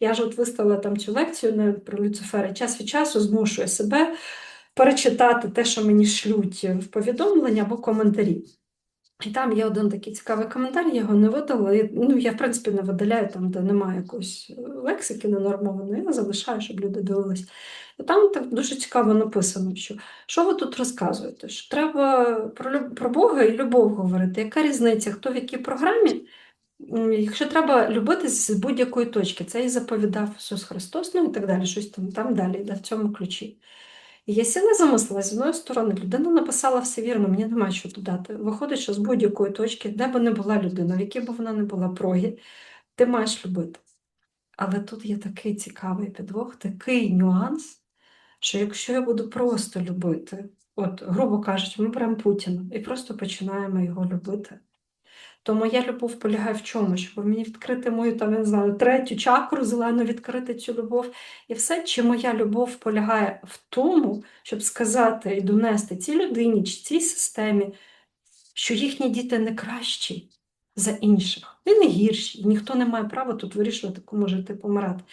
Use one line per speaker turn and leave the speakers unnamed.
Я ж от виставила там цю лекцію на, про Люцифера, час від часу змушую себе перечитати те, що мені шлють в повідомлення або коментарі. І там є один такий цікавий коментар, я його не видала. Ну, я, в принципі, не видаляю там, де немає якоїсь е, лексики ненормованої, я залишаю, щоб люди дивились. І там так дуже цікаво написано, що що ви тут розказуєте? Що треба про, про Бога і любов говорити. Яка різниця, хто в якій програмі? Якщо треба любити з будь-якої точки, це і заповідав Ісус Христос, ну і так далі, щось там, там далі, в цьому ключі. І я сіла замислила, з одної сторони, людина написала все вірно, мені немає що додати. Виходить, що з будь-якої точки, де б не була людина, в якій б вона не була прогі, ти маєш любити. Але тут є такий цікавий підвох, такий нюанс, що якщо я буду просто любити, от, грубо кажучи, ми беремо Путіна і просто починаємо його любити, то моя любов полягає в чому? Щоб мені відкрити мою там, я не знаю, третю чакру зелену, відкрити цю любов. І все, чи моя любов полягає в тому, щоб сказати і донести цій людині чи цій системі, що їхні діти не кращі за інших, і не гірші, і ніхто не має права тут вирішувати, кому жити помирати.